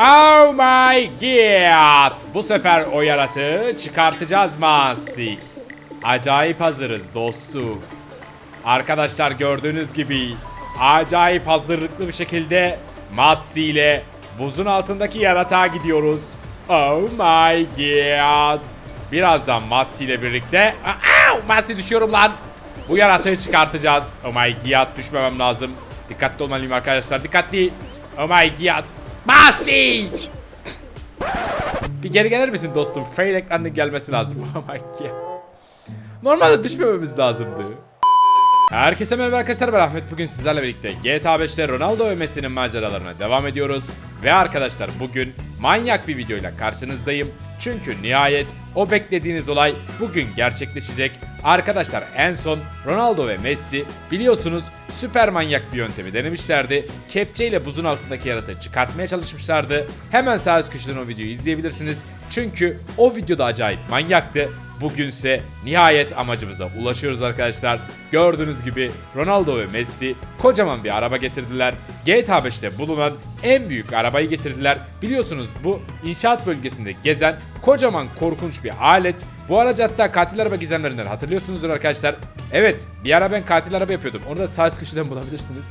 Oh my god! Bu sefer o yaratığı çıkartacağız Masi. Acayip hazırız dostum. Arkadaşlar gördüğünüz gibi acayip hazırlıklı bir şekilde Masi ile buzun altındaki yaratığa gidiyoruz. Oh my god! Birazdan Masi ile birlikte... Au! Masi düşüyorum lan! Bu yaratığı çıkartacağız. Oh my god düşmemem lazım. Dikkatli olmalıyım arkadaşlar dikkatli. Oh my god. Masi! Bir geri gelir misin dostum? Fail ekranının gelmesi lazım. Oh my god. Normalde düşmememiz lazımdı. Herkese merhaba arkadaşlar ben Ahmet bugün sizlerle birlikte GTA 5'te Ronaldo ve Messi'nin maceralarına devam ediyoruz. Ve arkadaşlar bugün manyak bir videoyla karşınızdayım. Çünkü nihayet o beklediğiniz olay bugün gerçekleşecek. Arkadaşlar en son Ronaldo ve Messi biliyorsunuz süper manyak bir yöntemi denemişlerdi. Kepçeyle buzun altındaki yaratığı çıkartmaya çalışmışlardı. Hemen sağ üst köşeden o videoyu izleyebilirsiniz. Çünkü o videoda acayip manyaktı. Bugünse nihayet amacımıza ulaşıyoruz arkadaşlar. Gördüğünüz gibi Ronaldo ve Messi kocaman bir araba getirdiler. GTA 5'te bulunan en büyük arabayı getirdiler. Biliyorsunuz bu inşaat bölgesinde gezen kocaman korkunç bir alet. Bu aracı hatta katil araba gizemlerinden hatırlıyorsunuzdur arkadaşlar. Evet bir ara ben katil araba yapıyordum. Onu da üst köşeden bulabilirsiniz.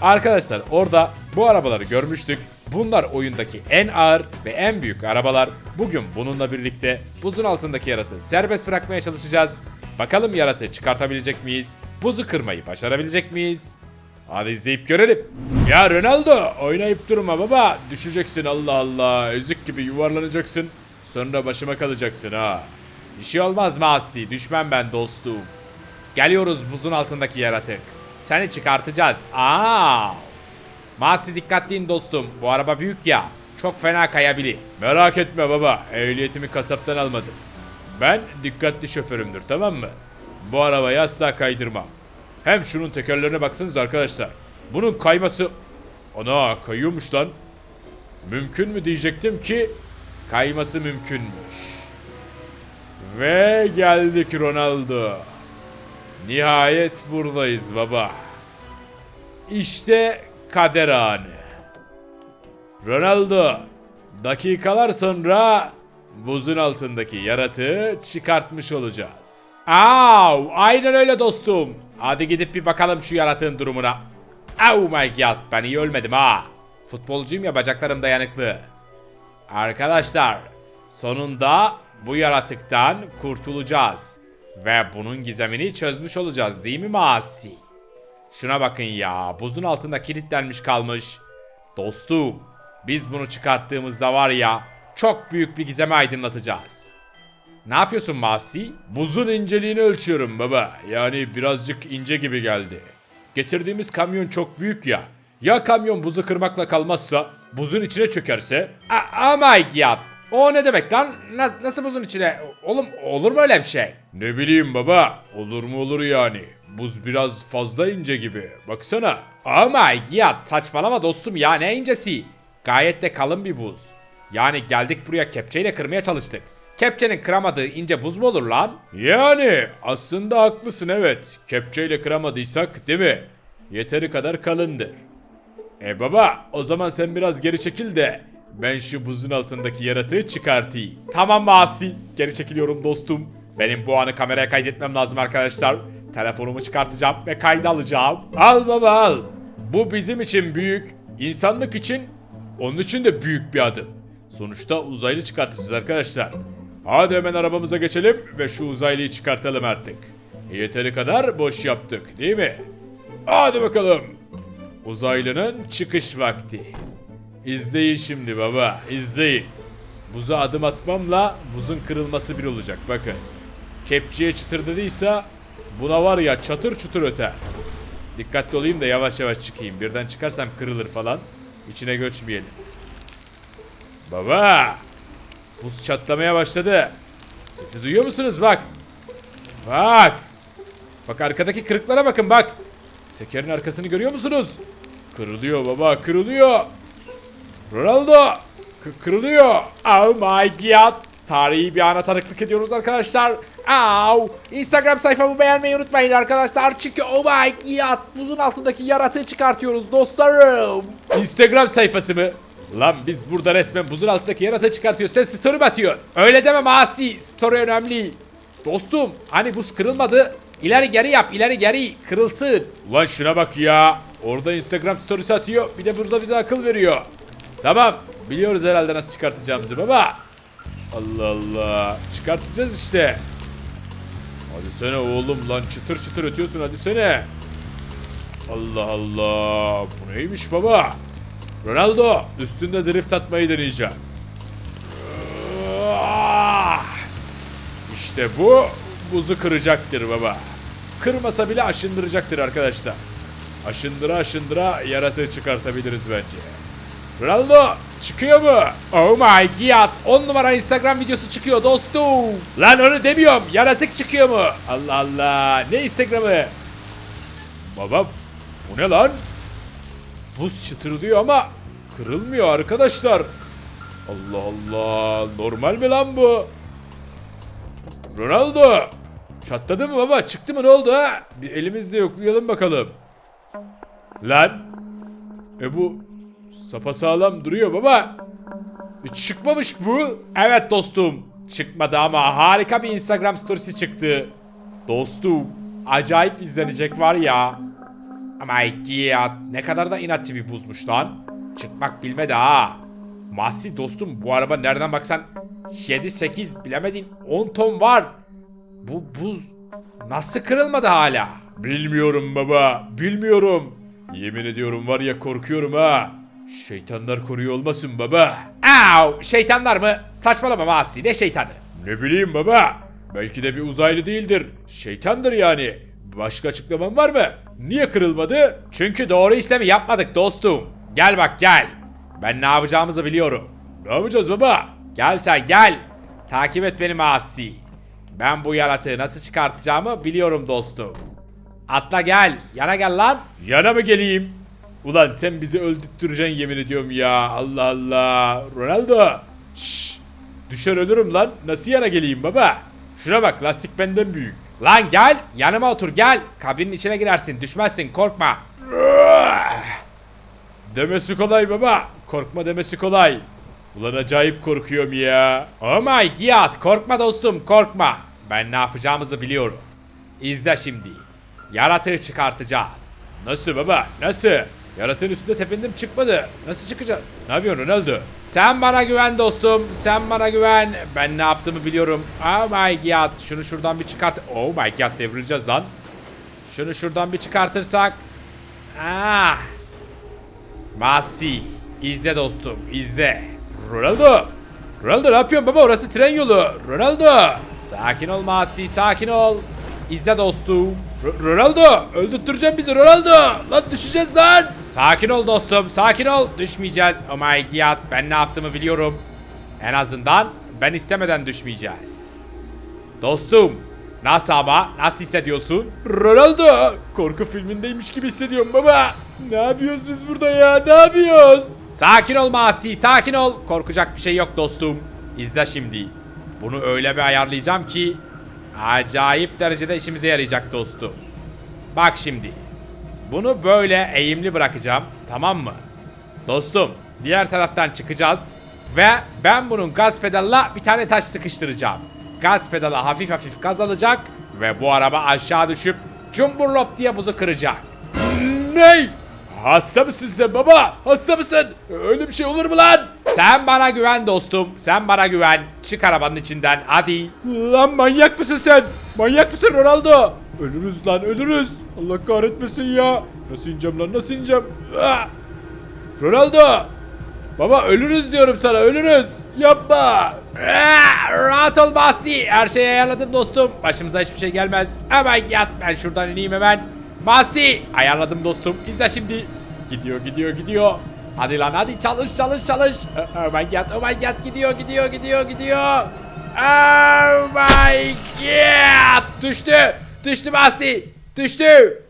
Arkadaşlar orada bu arabaları görmüştük. Bunlar oyundaki en ağır ve en büyük arabalar. Bugün bununla birlikte buzun altındaki yaratığı serbest bırakmaya çalışacağız. Bakalım yaratığı çıkartabilecek miyiz? Buzu kırmayı başarabilecek miyiz? Hadi izleyip görelim. Ya Ronaldo oynayıp durma baba. Düşeceksin Allah Allah. Özük gibi yuvarlanacaksın. Sonra başıma kalacaksın ha. Bir şey olmaz Masi. Düşmem ben dostum. Geliyoruz buzun altındaki yaratık. Seni çıkartacağız. Aa! Masi dikkatliyin dostum. Bu araba büyük ya. Çok fena kayabilir. Merak etme baba. Ehliyetimi kasaptan almadım. Ben dikkatli şoförümdür tamam mı? Bu arabayı asla kaydırmam. Hem şunun tekerlerine baksanız arkadaşlar. Bunun kayması... Ana kayıyormuş lan. Mümkün mü diyecektim ki kayması mümkünmüş. Ve geldik Ronaldo. Nihayet buradayız baba. İşte kader anı. Ronaldo, dakikalar sonra buzun altındaki yaratığı çıkartmış olacağız. Au, aynen öyle dostum. Hadi gidip bir bakalım şu yaratığın durumuna. Oh my god, ben iyi ölmedim ha. Futbolcuyum ya bacaklarım dayanıklı. Arkadaşlar, sonunda bu yaratıktan kurtulacağız. Ve bunun gizemini çözmüş olacağız değil mi Masi? Şuna bakın ya, buzun altında kilitlenmiş kalmış. Dostum, biz bunu çıkarttığımızda var ya, çok büyük bir gizemi aydınlatacağız. Ne yapıyorsun Masi? Buzun inceliğini ölçüyorum baba. Yani birazcık ince gibi geldi. Getirdiğimiz kamyon çok büyük ya. Ya kamyon buzu kırmakla kalmazsa, buzun içine çökerse? A- oh my god. O ne demek lan? Nas- nasıl buzun içine? Oğlum olur mu öyle bir şey? Ne bileyim baba. Olur mu olur yani. Buz biraz fazla ince gibi. Baksana. Oh my god. Saçmalama dostum ya ne incesi? Gayet de kalın bir buz. Yani geldik buraya kepçeyle kırmaya çalıştık. Kepçenin kıramadığı ince buz mu olur lan? Yani aslında haklısın evet. Kepçeyle kıramadıysak değil mi? Yeteri kadar kalındır. E baba o zaman sen biraz geri çekil de ben şu buzun altındaki yaratığı çıkartayım. Tamam Masi geri çekiliyorum dostum. Benim bu anı kameraya kaydetmem lazım arkadaşlar. Telefonumu çıkartacağım ve kayda alacağım. Al baba al. Bu bizim için büyük, insanlık için onun için de büyük bir adım. Sonuçta uzaylı çıkartacağız arkadaşlar. Hadi hemen arabamıza geçelim ve şu uzaylıyı çıkartalım artık. Yeteri kadar boş yaptık değil mi? Hadi bakalım. Uzaylının çıkış vakti. İzleyin şimdi baba, izleyin. Buza adım atmamla buzun kırılması bir olacak bakın. Kepçeye çıtırdadıysa buna var ya çatır çutur öter. Dikkatli olayım da yavaş yavaş çıkayım. Birden çıkarsam kırılır falan. İçine göçmeyelim. Baba! Buz çatlamaya başladı. Sesi duyuyor musunuz bak? Bak! Bak arkadaki kırıklara bakın bak. Tekerin arkasını görüyor musunuz? Kırılıyor baba kırılıyor. Ronaldo kırılıyor. Oh my god. Tarihi bir ana tanıklık ediyoruz arkadaşlar. Au. Instagram sayfamı beğenmeyi unutmayın arkadaşlar. Çünkü oh my god. Buzun altındaki yaratığı çıkartıyoruz dostlarım. Instagram sayfası mı? Lan biz burada resmen buzun altındaki yaratığı çıkartıyoruz. Sen story mi atıyorsun? Öyle deme Masi. Story önemli. Dostum hani buz kırılmadı. İleri geri yap ileri geri kırılsın. Ulan şuna bak ya. Orada Instagram storysi atıyor. Bir de burada bize akıl veriyor. Tamam. Biliyoruz herhalde nasıl çıkartacağımızı baba. Allah Allah. Çıkartacağız işte. Hadi sene oğlum lan çıtır çıtır ötüyorsun hadi sene. Allah Allah. Bu neymiş baba? Ronaldo üstünde drift atmayı deneyeceğim. Ah! İşte bu buzu kıracaktır baba. Kırmasa bile aşındıracaktır arkadaşlar. Aşındıra aşındıra yaratığı çıkartabiliriz bence. Ronaldo çıkıyor mu? Oh my god 10 numara Instagram videosu çıkıyor dostum. Lan onu demiyorum yaratık çıkıyor mu? Allah Allah ne Instagram'ı? Baba bu ne lan? Buz çıtırdıyor ama kırılmıyor arkadaşlar. Allah Allah normal mi lan bu? Ronaldo çatladı mı baba çıktı mı ne oldu ha? Bir elimizle yoklayalım bakalım. Lan e bu sapasağlam duruyor baba. E, çıkmamış bu. Evet dostum. Çıkmadı ama harika bir Instagram storiesi çıktı. Dostum acayip izlenecek var ya. Ama ya ne kadar da inatçı bir buzmuş lan. Çıkmak bilmedi ha. Mahsi dostum bu araba nereden baksan 7-8 bilemedin 10 ton var. Bu buz nasıl kırılmadı hala? Bilmiyorum baba bilmiyorum. Yemin ediyorum var ya korkuyorum ha. Şeytanlar koruyor olmasın baba. Au şeytanlar mı? Saçmalama Mahsi ne şeytanı? Ne bileyim baba. Belki de bir uzaylı değildir. Şeytandır yani. Başka açıklaman var mı? Niye kırılmadı? Çünkü doğru işlemi yapmadık dostum. Gel bak gel. Ben ne yapacağımızı biliyorum. Ne yapacağız baba? Gel sen gel. Takip et beni Asi. Ben bu yaratığı nasıl çıkartacağımı biliyorum dostum. Atla gel. Yana gel lan. Yana mı geleyim? Ulan sen bizi öldürteceksin yemin ediyorum ya. Allah Allah. Ronaldo. Şşş. Düşer ölürüm lan. Nasıl yana geleyim baba? Şuna bak lastik benden büyük. Lan gel yanıma otur gel. Kabinin içine girersin düşmezsin korkma. Demesi kolay baba. Korkma demesi kolay. Ulan acayip korkuyorum ya. Oh my god korkma dostum korkma. Ben ne yapacağımızı biliyorum. İzle şimdi. Yaratığı çıkartacağız. Nasıl baba nasıl? Yaratığın üstünde tepindim çıkmadı. Nasıl çıkacak? Ne yapıyorsun Ronaldo? Sen bana güven dostum. Sen bana güven. Ben ne yaptığımı biliyorum. Oh my god. Şunu şuradan bir çıkart. Oh my god devrileceğiz lan. Şunu şuradan bir çıkartırsak. Ah. Masi. İzle dostum. izle. Ronaldo. Ronaldo ne yapıyorsun baba? Orası tren yolu. Ronaldo. Sakin ol Masi. Sakin ol. İzle dostum. R- Ronaldo. Öldürteceğim bizi Ronaldo. Lan düşeceğiz lan. Sakin ol dostum. Sakin ol. Düşmeyeceğiz. Oh my god. Ben ne yaptığımı biliyorum. En azından ben istemeden düşmeyeceğiz. Dostum. Nasıl ama? Nasıl hissediyorsun? Ronaldo. Korku filmindeymiş gibi hissediyorum baba. Ne yapıyoruz biz burada ya? Ne yapıyoruz? Sakin ol Masi. Sakin ol. Korkacak bir şey yok dostum. İzle şimdi. Bunu öyle bir ayarlayacağım ki acayip derecede işimize yarayacak dostum. Bak şimdi. Bunu böyle eğimli bırakacağım. Tamam mı? Dostum diğer taraftan çıkacağız. Ve ben bunun gaz pedalına bir tane taş sıkıştıracağım. Gaz pedala hafif hafif gaz alacak. Ve bu araba aşağı düşüp cumburlop diye buzu kıracak. Ney? Hasta mısın sen baba? Hasta mısın? Öyle bir şey olur mu lan? Sen bana güven dostum. Sen bana güven. Çık arabanın içinden hadi. Lan manyak mısın sen? Manyak mısın Ronaldo? Ölürüz lan ölürüz. Allah kahretmesin ya. Nasıl ineceğim lan nasıl ineceğim? Ah! Ronaldo. Baba ölürüz diyorum sana ölürüz. Yapma. Ah, Rahat ol Basi. Her şeyi ayarladım dostum. Başımıza hiçbir şey gelmez. Hemen yat ben şuradan ineyim hemen. Basi. Ayarladım dostum. İzle şimdi. Gidiyor gidiyor gidiyor. Hadi lan hadi çalış çalış çalış. Oh my god oh my god gidiyor gidiyor gidiyor gidiyor. Oh my god. Düştü. Düştü Basi. Düştü.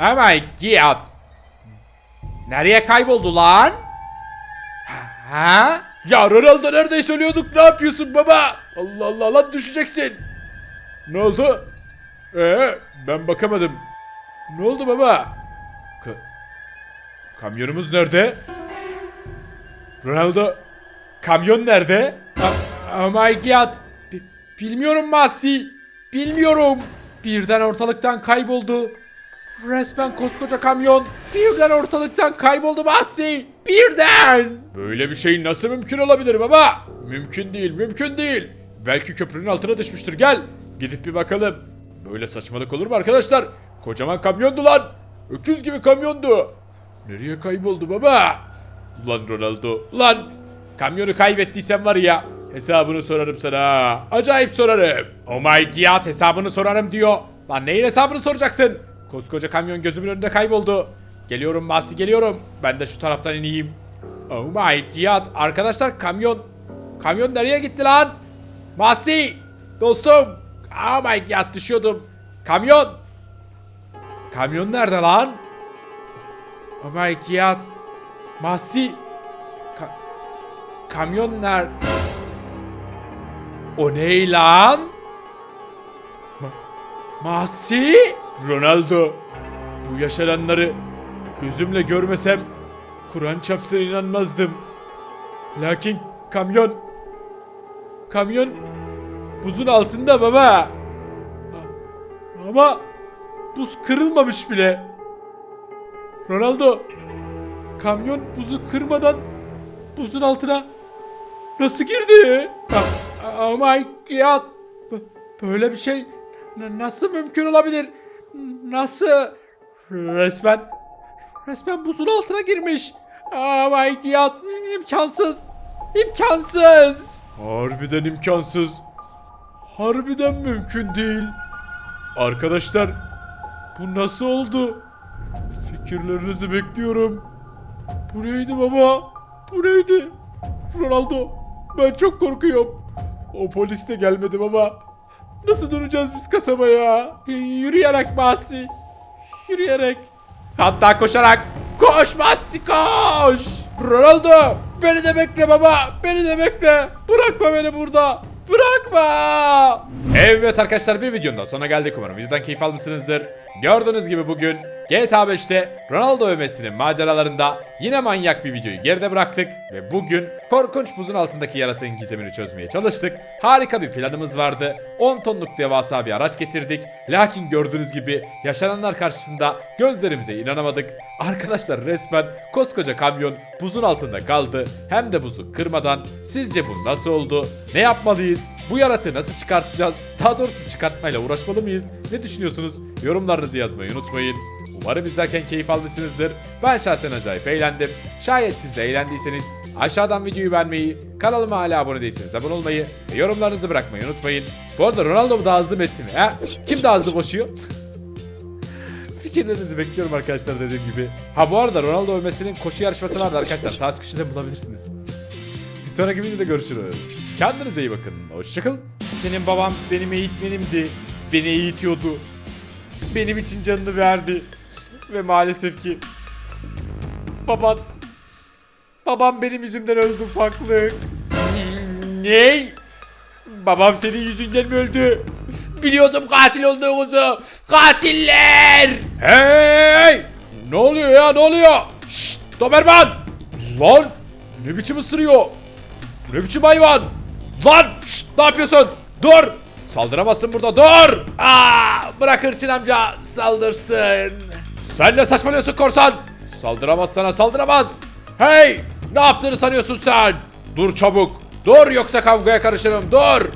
Oh my god. Nereye kayboldu lan? Ha? Ya Ronaldo neredeyse ölüyorduk. Ne yapıyorsun baba? Allah Allah lan düşeceksin. Ne oldu? Ee, ben bakamadım. Ne oldu baba? Ka- Kamyonumuz nerede? Ronaldo kamyon nerede? Oh, my god. Bi- bilmiyorum Masi. Bilmiyorum. Birden ortalıktan kayboldu. Resmen koskoca kamyon birden ortalıktan kayboldu Masi. Birden. Böyle bir şey nasıl mümkün olabilir baba? Mümkün değil, mümkün değil. Belki köprünün altına düşmüştür. Gel. Gidip bir bakalım. Böyle saçmalık olur mu arkadaşlar? Kocaman kamyondu lan. Öküz gibi kamyondu. Nereye kayboldu baba? Ulan Ronaldo. Lan. Kamyonu kaybettiysen var ya. Hesabını sorarım sana. Acayip sorarım. Oh my god hesabını sorarım diyor. Lan neyin hesabını soracaksın? Koskoca kamyon gözümün önünde kayboldu. Geliyorum Basi geliyorum. Ben de şu taraftan ineyim. Oh my god. Arkadaşlar kamyon. Kamyon nereye gitti lan? Basi. Dostum. Oh my god düşüyordum. Kamyon. Kamyon nerede lan? Oh my god. Masi. Ka- kamyon ner... O ne lan? Ma- Masi? Ronaldo. Bu yaşananları gözümle görmesem Kur'an çapsına inanmazdım. Lakin kamyon... Kamyon buzun altında baba. Ama buz kırılmamış bile. Ronaldo kamyon buzu kırmadan buzun altına nasıl girdi? Oh my god. Böyle bir şey nasıl mümkün olabilir? Nasıl? Resmen resmen buzun altına girmiş. Oh my god. İmkansız. İmkansız. Harbiden imkansız. Harbiden mümkün değil. Arkadaşlar bu nasıl oldu? Fikirlerinizi bekliyorum. Bu neydi baba? Bu neydi? Ronaldo ben çok korkuyorum. O polis de gelmedi baba. Nasıl döneceğiz biz kasabaya? Yürüyerek Basi. Yürüyerek. Hatta koşarak. Koş Basi koş. Ronaldo beni de bekle baba. Beni de bekle. Bırakma beni burada. Bırakma. Evet arkadaşlar bir videonun da sonuna geldik umarım videodan keyif almışsınızdır. Gördüğünüz gibi bugün GTA 5'te Ronaldo övmesinin maceralarında yine manyak bir videoyu geride bıraktık ve bugün korkunç buzun altındaki yaratığın gizemini çözmeye çalıştık. Harika bir planımız vardı. 10 tonluk devasa bir araç getirdik. Lakin gördüğünüz gibi yaşananlar karşısında gözlerimize inanamadık. Arkadaşlar resmen koskoca kamyon buzun altında kaldı. Hem de buzu kırmadan. Sizce bu nasıl oldu? Ne yapmalıyız? Bu yaratığı nasıl çıkartacağız? Daha doğrusu çıkartmayla uğraşmalı mıyız? Ne düşünüyorsunuz? Yorumlarınızı yazmayı unutmayın. Umarım izlerken keyif almışsınızdır. Ben şahsen acayip eğlendim. Şayet siz de eğlendiyseniz aşağıdan videoyu beğenmeyi, kanalıma hala abone değilseniz abone olmayı ve yorumlarınızı bırakmayı unutmayın. Bu arada Ronaldo mu daha hızlı Messi mi? He? Kim daha hızlı koşuyor? Fikirlerinizi bekliyorum arkadaşlar dediğim gibi. Ha bu arada Ronaldo övmesinin koşu yarışması vardı arkadaşlar. Saat köşede bulabilirsiniz. Bir sonraki videoda görüşürüz. Kendinize iyi bakın. Hoşçakalın. Senin babam benim eğitmenimdi. Beni eğitiyordu. Benim için canını verdi. Ve maalesef ki baban babam benim yüzümden öldü ufaklık. Ne? Babam senin yüzünden mi öldü? Biliyordum katil olduğunuzu. Katiller! Hey! Ne oluyor ya ne oluyor? Şşt Doberman! Lan! Ne biçim ısırıyor? Ne biçim hayvan? Lan! Şşt ne yapıyorsun? Dur! Saldıramazsın burada dur! Aa, bırak Hırçın amca saldırsın. Sen ne saçmalıyorsun korsan? Saldıramaz sana saldıramaz. Hey! Ne yaptığını sanıyorsun sen? Dur çabuk. Dur yoksa kavgaya karışırım dur.